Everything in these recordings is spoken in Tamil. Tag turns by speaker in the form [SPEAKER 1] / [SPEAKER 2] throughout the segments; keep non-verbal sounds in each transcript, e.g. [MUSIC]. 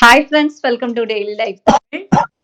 [SPEAKER 1] Hi friends welcome to daily life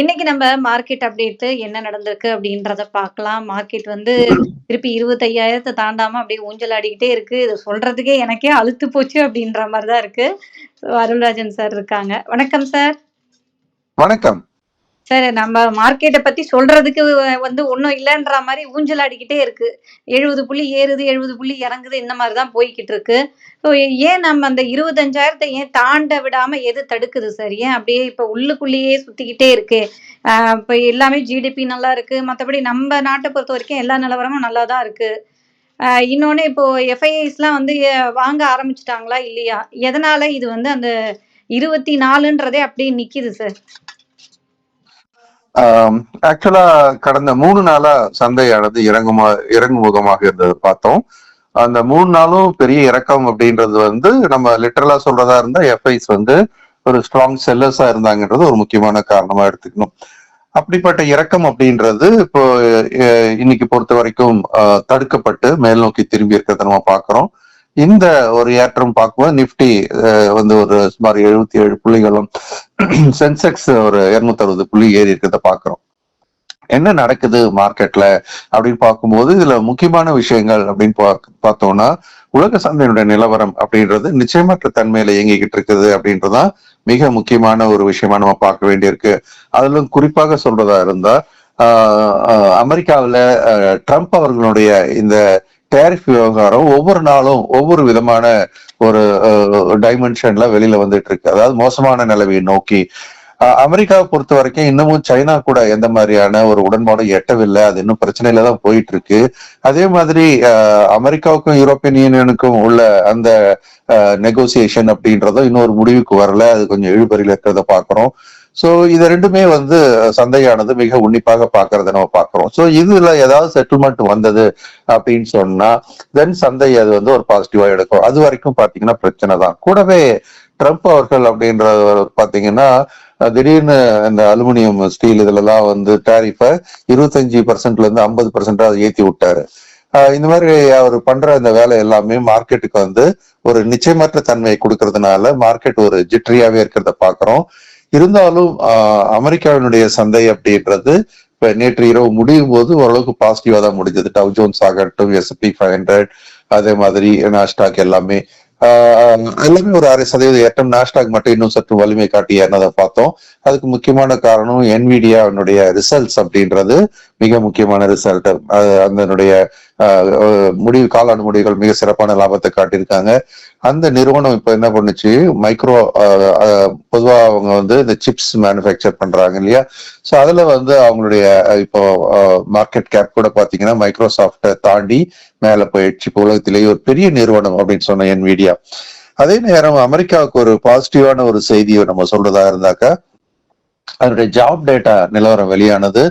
[SPEAKER 1] இன்னைக்கு நம்ம மார்க்கெட் அப்டேட் என்ன நடந்திருக்கு அப்படின்றத பார்க்கலாம். மார்க்கெட் வந்து திருப்பி இருபத்தையாயிரத்தை தாண்டாம அப்படியே ஊஞ்சல் ஆடிக்கிட்டே இருக்கு. இது சொல்றதுக்கே எனக்கே அழுத்து போச்சு அப்படின்ற மாதிரி தான் இருக்கு அருள்ராஜன் சார் இருக்காங்க. வணக்கம் சார்
[SPEAKER 2] வணக்கம்.
[SPEAKER 1] சார் நம்ம மார்க்கெட்டை பத்தி சொல்றதுக்கு வந்து ஒன்றும் இல்லைன்ற மாதிரி ஊஞ்சல் ஆடிக்கிட்டே இருக்கு. எழுபது புள்ளி ஏறுது எழுபது புள்ளி இறங்குது இந்த மாதிரி தான் போய்கிட்டு இருக்கு. ஸோ ஏன் நம்ம அந்த இருபத்தஞ்சாயிரத்தை ஏன் தாண்ட விடாம எது தடுக்குது சார்? ஏன் அப்படியே இப்போ உள்ளுக்குள்ளேயே சுத்திக்கிட்டே இருக்கு? இப்போ எல்லாமே ஜிடிபி நல்லா இருக்கு. மற்றபடி நம்ம நாட்டை பொறுத்த வரைக்கும் எல்லா நிலவரமும் நல்லா தான் இருக்கு. இன்னொன்னு இப்போ எஃப்ஐஐஸ்லாம் வந்து வாங்க ஆரம்பிச்சிட்டாங்களா இல்லையா? எதனால இது வந்து அந்த இருபத்தி நாலுன்றதே அப்படியே நிக்குது சார்?
[SPEAKER 2] ஆக்சுவலா கடந்த மூணு நாளா சந்தையானது இறங்குமா இறங்குமுகமாக இருந்தது பார்த்தோம். அந்த மூணு நாளும் பெரிய இறக்கம் அப்படின்றது வந்து நம்ம லிட்டரலா சொல்றதா இருந்தா எஃப்ஐஸ் வந்து ஒரு ஸ்ட்ராங் செல்லர்ஸா இருந்தாங்கன்றது ஒரு முக்கியமான காரணமா எடுத்துக்கணும். அப்படிப்பட்ட இறக்கம் அப்படின்றது இப்போ இன்னைக்கு பொறுத்த வரைக்கும் அஹ், தடுக்கப்பட்டு மேல் நோக்கி திரும்பி இருக்கிறத நம்ம பாக்குறோம் இந்த ஒரு ஏற்றம் பார்க்கும்போது நிப்டி வந்து ஒரு சுமார் எழுபத்தி ஏழு புள்ளிகளும் [CLEARS THROAT] சென்செக்ஸ் ஒரு இருநூத்தி அறுபது புள்ளி ஏறி இருக்கிறத பாக்குறோம் என்ன நடக்குது மார்க்கெட்ல அப்படின்னு பார்க்கும்போது இதுல முக்கியமான விஷயங்கள் அப்படின்னு பார்த்தோம்னா உலக சந்தையினுடைய நிலவரம் அப்படின்றது நிச்சயமற்ற தன்மையில இயங்கிக்கிட்டு இருக்குது அப்படின்றதுதான் மிக முக்கியமான ஒரு விஷயமா நம்ம பார்க்க வேண்டியிருக்கு. அதிலும் குறிப்பாக சொல்றதா இருந்தா ஆஹ் அமெரிக்காவுல ட்ரம்ப் அவர்களுடைய இந்த டேரிஃப் விவகாரம் ஒவ்வொரு நாளும் ஒவ்வொரு விதமான ஒரு டைமென்ஷன்ல வெளியில வந்துட்டு இருக்கு. அதாவது மோசமான நிலவையை நோக்கி. அஹ் அமெரிக்காவை பொறுத்த வரைக்கும் இன்னமும் சைனா கூட எந்த மாதிரியான ஒரு உடன்பாடும் எட்டவில்லை. அது இன்னும் பிரச்சனையில தான் போயிட்டு இருக்கு. அதே மாதிரி அமெரிக்காவுக்கும் யூரோப்பியன் யூனியனுக்கும் உள்ள அந்த நெகோசியேஷன் அப்படின்றதும் இன்னொரு முடிவுக்கு வரல. அது கொஞ்சம் இழுபறியில் இருக்கிறத பாக்குறோம் சோ இது ரெண்டுமே வந்து சந்தையானது மிக உன்னிப்பாக பாக்குறத நம்ம பாக்குறோம். சோ இதுல ஏதாவது செட்டில்மெண்ட் வந்தது அப்படின்னு சொன்னா தென் சந்தை அது வந்து ஒரு பாசிட்டிவா எடுக்கும். அது வரைக்கும் பாத்தீங்கன்னா பிரச்சனை தான். கூடவே ட்ரம்ப் அவர்கள் அப்படின்றவர் பாத்தீங்கன்னா திடீர்னு இந்த அலுமினியம் ஸ்டீல் இதுலலாம் வந்து டேரிஃபை இருபத்தஞ்சு பர்சன்ட்ல இருந்து ஐம்பது பர்சன்டா ஏத்தி விட்டாரு. இந்த மாதிரி அவர் பண்ற இந்த வேலை எல்லாமே மார்க்கெட்டுக்கு வந்து ஒரு நிச்சயமற்ற தன்மையை கொடுக்கறதுனால மார்க்கெட் ஒரு ஜிட்ரியாவே இருக்கிறத பாக்குறோம். இருந்தாலும் அமெரிக்காவினுடைய சந்தை அப்படின்றது இப்ப நேற்று இரவு முடியும் போது ஓரளவுக்கு பாசிட்டிவா தான் முடிஞ்சது. டவ் ஜோன்ஸ் ஆகட்டும் எஸ்பி ஃபைவ் ஹண்ட்ரட் அதே மாதிரி நாஸ்டாக் எல்லாமே ஆஹ் எல்லாமே ஒரு அரை சதவீத ஏற்றம். நாஸ்டாக் மட்டும் இன்னும் சற்று வலிமை காட்டி ஏறினதை பார்த்தோம். அதுக்கு முக்கியமான காரணம் என்விடியாவினுடைய ரிசல்ட்ஸ் அப்படின்றது மிக முக்கியமான ரிசல்ட் அதனுடைய ஆஹ் முடிவு காலாண்டு முடிவுகள் மிக சிறப்பான லாபத்தை காட்டியிருக்காங்க. அந்த நிறுவனம் இப்ப என்ன பண்ணுச்சு? மைக்ரோ பொதுவா அவங்க வந்து இந்த சிப்ஸ் மேனுஃபேக்சர் பண்றாங்க இல்லையா? சோ அதுல வந்து அவங்களுடைய இப்போ மார்க்கெட் கேப் கூட பாத்தீங்கன்னா மைக்ரோசாஃப்டை தாண்டி மேல போயிடுச்சு. இப்போ உலகத்திலேயே ஒரு பெரிய நிறுவனம் அப்படின்னு சொன்ன என்விடியா அதே நேரம் அமெரிக்காவுக்கு ஒரு பாசிட்டிவான ஒரு செய்தியை நம்ம சொல்றதா இருந்தாக்கா அதனுடைய ஜாப் டேட்டா நிலவரம் வெளியானது.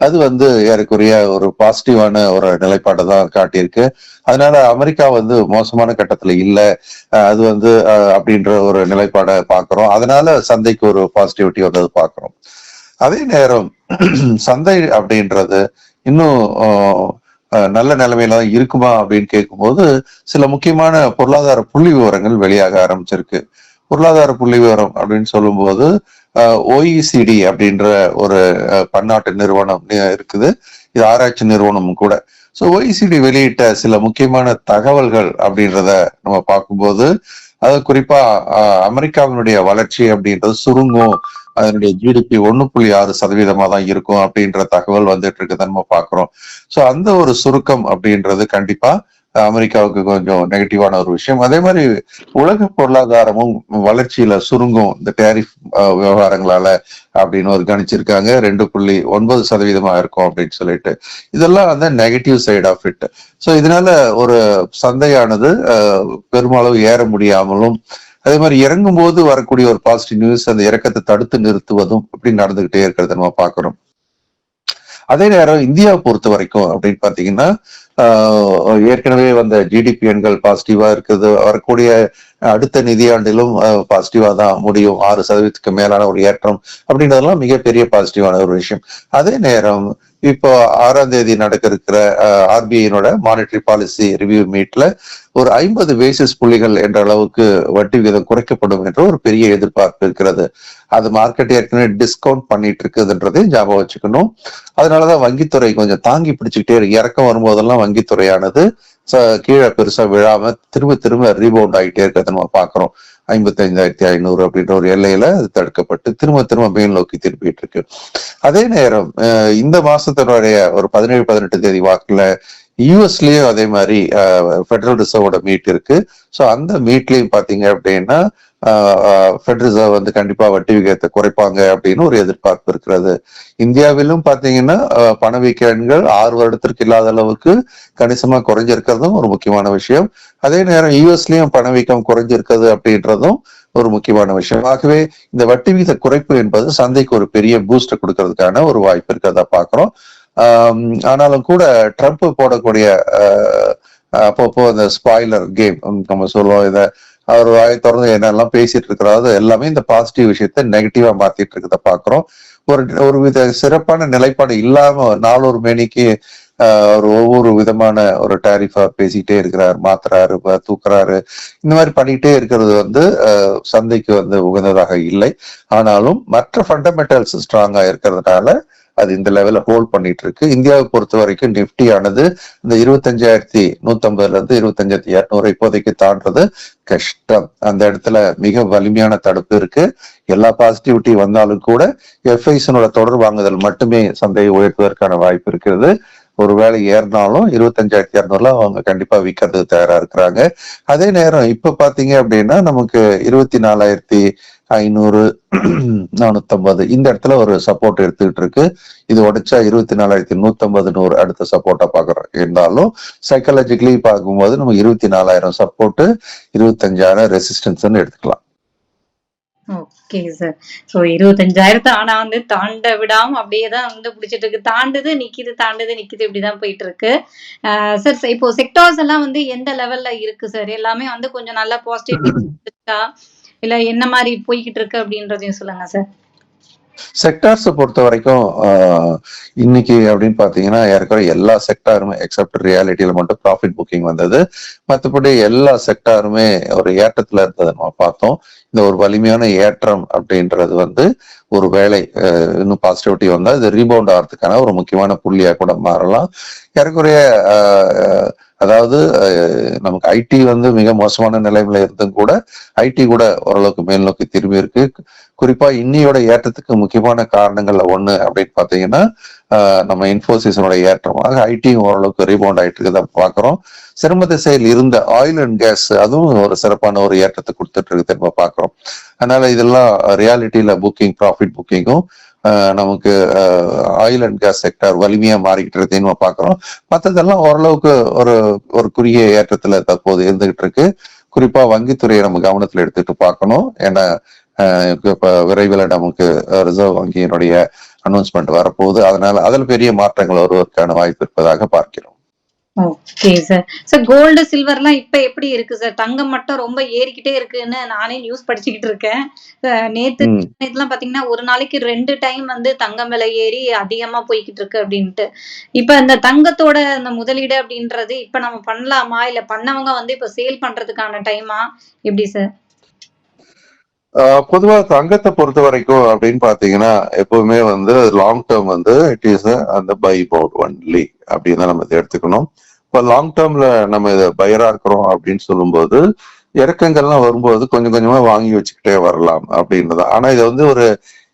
[SPEAKER 2] அது வந்து ஏறக்குறைய ஒரு பாசிட்டிவான ஒரு நிலைப்பாட்டை தான் காட்டியிருக்கு. அதனால அமெரிக்கா வந்து மோசமான கட்டத்துல இல்ல. அது வந்து அப்படின்ற ஒரு நிலைப்பாடை பாக்குறோம். அதனால சந்தைக்கு ஒரு பாசிட்டிவிட்டி வந்தது பாக்குறோம். அதே நேரம் [CLEARS THROAT] சந்தை அப்படின்றது இன்னும் நல்ல நிலைமையில தான் இருக்குமா அப்படின்னு கேட்கும்போது சில முக்கியமான பொருளாதார புள்ளி விவரங்கள் வெளியாக ஆரம்பிச்சிருக்கு. பொருளாதார புள்ளி விவரம் அப்படின்னு சொல்லும்போது ஓஇசிடி அப்படின்ற ஒரு பன்னாட்டு நிறுவனம் இருக்குது. இது ஆராய்ச்சி நிறுவனமும் கூட. ஸோ ஓஇசிடி வெளியிட்ட சில முக்கியமான தகவல்கள் அப்படின்றத நம்ம பார்க்கும்போது அது குறிப்பா அமெரிக்காவினுடைய வளர்ச்சி அப்படின்றது சுருங்கும். அதனுடைய ஜிடிபி ஒண்ணு புள்ளி ஆறு சதவீதமா தான் இருக்கும் அப்படின்ற தகவல் வந்துட்டு இருக்குதுன்னு நம்ம பாக்குறோம் ஸோ அந்த ஒரு சுருக்கம் அப்படின்றது கண்டிப்பா அமெரிக்காவுக்கு கொஞ்சம் நெகட்டிவான ஒரு விஷயம். அதே மாதிரி உலக பொருளாதாரமும் வளர்ச்சியில சுருங்கும் இந்த டேரிஃப் விவகாரங்களால அப்படின்னு ஒரு கணிச்சிருக்காங்க. ரெண்டு புள்ளி ஒன்பது சதவீதமா இருக்கும் அப்படின்னு சொல்லிட்டு. இதெல்லாம் வந்து negative side of it so இதனால ஒரு சந்தையானது பெருமளவு ஏற முடியாமலும் அதே மாதிரி இறங்கும் போது வரக்கூடிய ஒரு பாசிட்டிவ் நியூஸ் அந்த இறக்கத்தை தடுத்து நிறுத்துவதும் இப்படி நடந்துகிட்டே இருக்கிறத நம்ம பாக்குறோம் அதே நேரம் இந்தியாவை பொறுத்த வரைக்கும் அப்படின்னு பாத்தீங்கன்னா ஏற்கனவே வந்த ஜிடிபி எண்கள் பாசிட்டிவா இருக்குது. வரக்கூடிய அடுத்த நிதியாண்டிலும் பாசிட்டிவா தான் முடியும். ஆறு சதவீதத்துக்கு மேலான ஒரு ஏற்றம் அப்படின்றதெல்லாம் மிகப்பெரிய பாசிட்டிவான ஒரு விஷயம். அதே நேரம் இப்போ ஆறாம் தேதி நடக்க இருக்கிற ஆர்பிஐனோட மானிட்டரி பாலிசி ரிவ்யூ மீட்ல ஒரு ஐம்பது பேசிஸ் புள்ளிகள் என்ற அளவுக்கு வட்டி விகிதம் குறைக்கப்படும் என்ற ஒரு பெரிய எதிர்பார்ப்பு இருக்கிறது. அது மார்க்கெட் ஏற்கனவே டிஸ்கவுண்ட் பண்ணிட்டு இருக்குதுன்றதை ஞாபகம் வச்சுக்கணும். அதனாலதான் வங்கித்துறை கொஞ்சம் தாங்கி பிடிச்சுக்கிட்டே இருக்கு. இறக்கம் வரும்போதெல்லாம் வங்கித்துறையானது ச- கீழே பெருசா விழாம திரும்ப திரும்ப ரீபவுண்ட் ஆகிட்டே இருக்கிறத நம்ம பாக்குறோம் ஐம்பத்தி ஐந்தாயிரத்தி ஐநூறு அப்படின்ற ஒரு எல்லையில அது தடுக்கப்பட்டு திரும்ப திரும்ப மேல் நோக்கி திருப்பிட்டு இருக்கு. அதே நேரம் இந்த மாசத்தினுடைய ஒரு பதினேழு பதினெட்டு தேதி வாக்குல யூஎஸ்லயும் அதே மாதிரி ஃபெடரல் ரிசர்வோட மீட் இருக்கு. ஸோ அந்த மீட்லயும் பாத்தீங்க அப்படின்னா ஃபெட் ரிசர்வ் வந்து கண்டிப்பா வட்டி விகிதத்தை குறைப்பாங்க அப்படின்னு ஒரு எதிர்பார்ப்பு இருக்கிறது. இந்தியாவிலும் பாத்தீங்கன்னா அஹ், பணவீக்கங்கள் ஆறு வருடத்திற்கு இல்லாத அளவுக்கு கணிசமா குறைஞ்சிருக்கிறதும் ஒரு முக்கியமான விஷயம். அதே நேரம் யூஎஸ்லயும் பணவீக்கம் குறைஞ்சிருக்கிறது அப்படின்றதும் ஒரு முக்கியமான விஷயம். ஆகவே இந்த வட்டி விகித குறைப்பு என்பது சந்தைக்கு ஒரு பெரிய பூஸ்ட் கொடுக்கறதுக்கான ஒரு வாய்ப்பு இருக்கிறதா பாக்குறோம் ஆனாலும் கூட ட்ரம்ப் போடக்கூடிய அப்பப்போ அந்த ஸ்பாய்லர் கேம் நம்ம சொல்லுவோம் இத அவர் வாய் திறந்து என்னெல்லாம் பேசிட்டு இருக்கிறாரோ எல்லாமே இந்த பாசிட்டிவ் விஷயத்த நெகட்டிவா மாத்திட்டு இருக்கிறத பாக்குறோம் ஒரு ஒரு வித சிறப்பான நிலைப்பாடு இல்லாம நாலொரு மணிக்கு ஆஹ் ஒரு ஒவ்வொரு விதமான ஒரு டாரிஃபா பேசிக்கிட்டே இருக்கிறார் மாத்துறாரு தூக்குறாரு. இந்த மாதிரி பண்ணிக்கிட்டே இருக்கிறது வந்து ஆஹ் சந்தைக்கு வந்து உகந்ததாக இல்லை. ஆனாலும் மற்ற ஃபண்டமெண்டல்ஸ் ஸ்ட்ராங்கா இருக்கிறதுனால அது இந்த லெவல ஹோல்ட் பண்ணிட்டு இருக்கு இந்தியாவை பொறுத்த வரைக்கும் நிப்டி ஆனது இந்த இருபத்தஞ்சாயிரத்தி நூத்தம்பதுல இருந்து இருபத்தஞ்சாயிரத்தி இருநூறு இப்போதைக்கு தாண்டது கஷ்டம். அந்த இடத்துல மிக வலிமையான தடுப்பு இருக்கு. எல்லா பாசிட்டிவிட்டி வந்தாலும் கூட எஃப்ஐஸனோட தொடர் வாங்குதல் மட்டுமே சந்தையை உயர்த்துவதற்கான வாய்ப்பு இருக்கிறது. ஒருவேளை ஏறினாலும் இருபத்தஞ்சாயிரத்தி இரநூறுல அவங்க கண்டிப்பா விற்கிறதுக்கு தயாரா இருக்கிறாங்க. அதே நேரம் இப்ப பாத்தீங்க அப்படின்னா நமக்கு இருபத்தி நாலாயிரத்தி ஐநூறு நானூத்தம்பது இந்த இடத்துல ஒரு சப்போர்ட் எடுத்துக்கிட்டு இருக்கு. இது உடைச்சா இருபத்தி நாலாயிரத்தி நூத்தம்பது நூறு அடுத்த சப்போர்ட்டா பாக்குறோம். இருந்தாலும் சைக்காலஜிக்கலி பார்க்கும்போது நம்ம இருபத்தி நாலாயிரம் சப்போர்ட் இருபத்தஞ்சாயிரம் ரெசிஸ்டன்ஸ்னு எடுத்துக்கலாம்.
[SPEAKER 1] ஓகே சார் ஸோ இருபத்தஞ்சாயிரத்தை ஆனா வந்து தாண்ட விடாம அப்படியே தான் வந்து பிடிச்சிட்டு இருக்கு. தாண்டுது நிக்குது தாண்டுது நிக்குது இப்படிதான் போயிட்டு இருக்கு. சார் இப்போ செக்டார்ஸ் எல்லாம் வந்து எந்த லெவல்ல இருக்கு சார் எல்லாமே வந்து கொஞ்சம் நல்லா பாசிட்டிவ் இருக்கா இல்ல என்ன மாதிரி போய்கிட்டு இருக்கு அப்படின்றதையும் சொல்லுங்க சார்
[SPEAKER 2] செக்டார்ஸை பொறுத்த வரைக்கும் ஆஹ், இன்னைக்கு அப்படின்னு பாத்தீங்கன்னா ஏற்கனவே எல்லா செக்டாருமே எக்ஸப்ட் ரியாலிட்டியில மட்டும் ப்ராஃபிட் புக்கிங் வந்தது. மற்றபடி எல்லா செக்டாருமே ஒரு ஏற்றத்துல இருந்ததை நம்ம பார்த்தோம். இந்த ஒரு வலிமையான ஏற்றம் அப்படின்றது வந்து ஒரு வேலை இன்னும் பாசிட்டிவிட்டி வந்தா இது ரீபவுண்ட் ஆகிறதுக்கான ஒரு முக்கியமான புள்ளியா கூட மாறலாம். ஏறக்குறைய ஆஹ், அதாவது நமக்கு ஐடி வந்து மிக மோசமான நிலைமையில இருந்தும் கூட ஐடி கூட ஓரளவுக்கு மேல் நோக்கி திரும்பி இருக்கு. குறிப்பா இன்னியோட ஏற்றத்துக்கு முக்கியமான காரணங்கள்ல ஒண்ணு அப்படின்னு பாத்தீங்கன்னா நம்ம இன்ஃபோசிஸனோட ஏற்றமாக ஐடியும் ஓரளவுக்கு ரீபவுண்ட் ஆயிட்டு இருக்கதை பாக்குறோம் சிரம திசையில் இருந்த ஆயில் அண்ட் கேஸ் அதுவும் ஒரு சிறப்பான ஒரு ஏற்றத்தை கொடுத்துட்டு இருக்கு நம்ம பாக்குறோம் அதனால இதெல்லாம் ரியாலிட்டியில புக்கிங் ப்ராஃபிட் புக்கிங்கும் நமக்கு ஆயில் அண்ட் கேஸ் செக்டர் வலிமையா மாறிக்கிட்டு இருக்குன்னு நம்ம பாக்குறோம் மற்றதெல்லாம் ஓரளவுக்கு ஒரு ஒரு குறுகிய ஏற்றத்துல தற்போது இருந்துகிட்டு இருக்கு. குறிப்பா வங்கித்துறையை நம்ம கவனத்துல எடுத்துட்டு பார்க்கணும். ஏன்னா ஆஹ் இப்ப விரைவில் நமக்கு ரிசர்வ் வங்கியினுடைய அனௌன்ஸ்மெண்ட் வரப்போகுது. அதனால அதில் பெரிய மாற்றங்கள் வருவதற்கான வாய்ப்பு இருப்பதாக பார்க்கிறோம்.
[SPEAKER 1] ஓகே சார் சார் கோல்டு சில்வர்லாம் இப்ப எப்படி இருக்கு சார் தங்கம் மட்டும் ரொம்ப ஏறிக்கிட்டே இருக்குன்னு நானே நியூஸ் படிச்சுக்கிட்டு இருக்கேன். நேத்து. இதெல்லாம் பாத்தீங்கன்னா ஒரு நாளைக்கு ரெண்டு டைம் வந்து தங்கம் விலை ஏறி அதிகமா போய்கிட்டு இருக்கு அப்படின்ட்டு. இப்ப இந்த தங்கத்தோட இந்த முதலீடு அப்படின்றது இப்ப நம்ம பண்ணலாமா? இல்ல பண்ணவங்க வந்து இப்ப சேல் பண்றதுக்கான டைமா எப்படி சார்
[SPEAKER 2] பொதுவா தங்கத்தை பொறுத்த வரைக்கும் அப்படின்னு பாத்தீங்கன்னா எப்பவுமே வந்து லாங் டேர்ம் வந்து இட் இஸ் அந்த பை பவுட் ஒன்லி அப்படின்னு தான் நம்ம எடுத்துக்கணும். இப்போ லாங் டேர்ம்ல நம்ம இதை பயரா இருக்கிறோம் அப்படின்னு சொல்லும்போது இறக்கங்கள்லாம் வரும்போது கொஞ்சம் கொஞ்சமா வாங்கி வச்சுக்கிட்டே வரலாம் அப்படின்றது. ஆனா இது வந்து ஒரு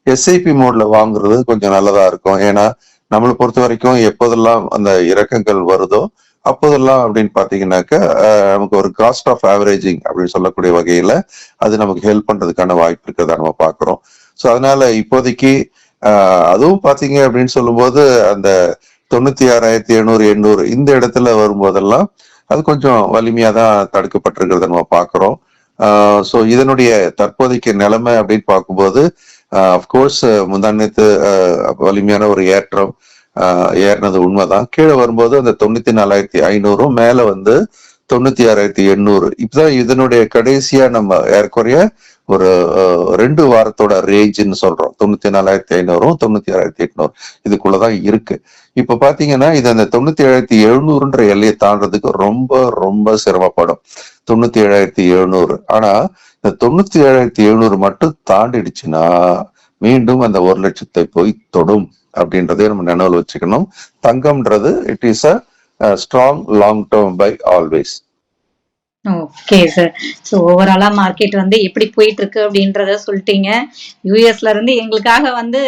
[SPEAKER 2] எஸ்ஐபி மோட்ல வாங்குறது கொஞ்சம் நல்லதா இருக்கும். ஏன்னா நம்மளை பொறுத்த வரைக்கும் எப்போதெல்லாம் அந்த இறக்கங்கள் வருதோ அப்போதெல்லாம் அப்படின்னு பாத்தீங்கன்னாக்க நமக்கு ஒரு காஸ்ட் ஆஃப் ஆவரேஜிங் அப்படின்னு சொல்லக்கூடிய வகையில அது நமக்கு ஹெல்ப் பண்றதுக்கான வாய்ப்பு இருக்கிறதா நம்ம பாக்குறோம் ஸோ அதனால இப்போதைக்கு அதுவும் பாத்தீங்க அப்படின்னு சொல்லும்போது அந்த தொண்ணூத்தி ஆறாயிரத்தி எழுநூறு எண்ணூறு இந்த இடத்துல வரும்போதெல்லாம் அது கொஞ்சம் வலிமையா தான் தடுக்கப்பட்டிருக்கிறத நம்ம பாக்குறோம் ஸோ இதனுடைய தற்போதைக்கு நிலைமை அப்படின்னு பார்க்கும்போது அஃப்கோர்ஸ் முந்தானத்து வலிமையான ஒரு ஏற்றம் ஆஹ் ஏறினது உண்மைதான். கீழே வரும்போது அந்த தொண்ணூத்தி நாலாயிரத்தி ஐநூறும் மேல வந்து தொண்ணூத்தி ஆறாயிரத்தி எண்ணூறு. இப்பதான் இதனுடைய கடைசியா நம்ம ஏறக்குறைய ஒரு ரெண்டு வாரத்தோட ரேஞ்சுன்னு சொல்றோம். தொண்ணூத்தி நாலாயிரத்தி ஐநூறும் தொண்ணூத்தி ஆறாயிரத்தி எட்நூறு. இதுக்குள்ளதான் இருக்கு. இப்ப பாத்தீங்கன்னா இது அந்த தொண்ணூத்தி ஏழாயிரத்தி எழுநூறுன்ற எல்லையை தாண்டதுக்கு ரொம்ப ரொம்ப சிரமப்படும். தொண்ணூத்தி ஏழாயிரத்தி எழுநூறு. ஆனா இந்த தொண்ணூத்தி ஏழாயிரத்தி எழுநூறு மட்டும் தாண்டிடுச்சுன்னா மீண்டும் அந்த ஒரு லட்சத்தை போய் தொடும் அப்படின்றதே நம்ம நினைவில் வச்சுக்கணும். தங்கம்ன்றது it is a strong long term buy always
[SPEAKER 1] okay sir so ஓவராலா மார்க்கெட் வந்து எப்படி போயிட்டு இருக்கு அப்படின்றத சொல்லிட்டீங்க. யூஎஸ்ல இருந்து எங்களுக்காக வந்து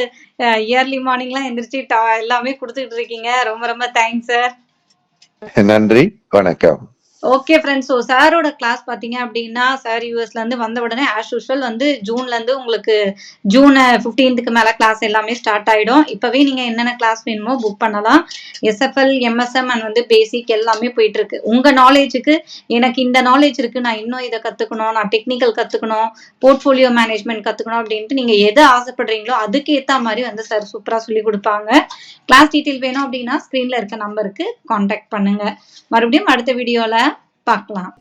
[SPEAKER 1] இயர்லி மார்னிங்லாம் எந்திரிச்சு எல்லாமே கொடுத்துட்டு இருக்கீங்க. ரொம்ப ரொம்ப தேங்க்ஸ் சார்
[SPEAKER 2] நன்றி. வணக்கம்.
[SPEAKER 1] ஓகே ஃப்ரெண்ட்ஸ் ஸோ சாரோட கிளாஸ் பார்த்தீங்க அப்படின்னா சார் யூஎஸ்லேருந்து வந்த உடனே ஆஸ் யூஷுவல் வந்து ஜூன்லேருந்து உங்களுக்கு ஜூன் ஃபிஃப்டீன்த்துக்கு மேலே கிளாஸ் எல்லாமே ஸ்டார்ட் ஆகிடும் இப்போவே நீங்கள் என்னென்ன கிளாஸ் வேணுமோ புக் பண்ணலாம். எஸ்எஃப்எல் எம்எஸ்எம் அண்ட் வந்து பேசிக் எல்லாமே போயிட்டுருக்கு. உங்கள் நாலேஜுக்கு எனக்கு இந்த நாலேஜ் இருக்கு நான் இன்னும் இதை கற்றுக்கணும் நான் டெக்னிக்கல் கற்றுக்கணும் போர்ட்ஃபோலியோ மேனேஜ்மெண்ட் கற்றுக்கணும் அப்படின்ட்டு நீங்கள் எது ஆசைப்படுறீங்களோ அதுக்கு ஏற்ற மாதிரி வந்து சார் சூப்பராக சொல்லி கொடுப்பாங்க. கிளாஸ் டீட்டெயில் வேணும் அப்படின்னா ஸ்க்ரீனில் இருக்க நம்பருக்கு காண்டாக்ட் பண்ணுங்கள் மறுபடியும் அடுத்த வீடியோவில் பார்க்கலாம்.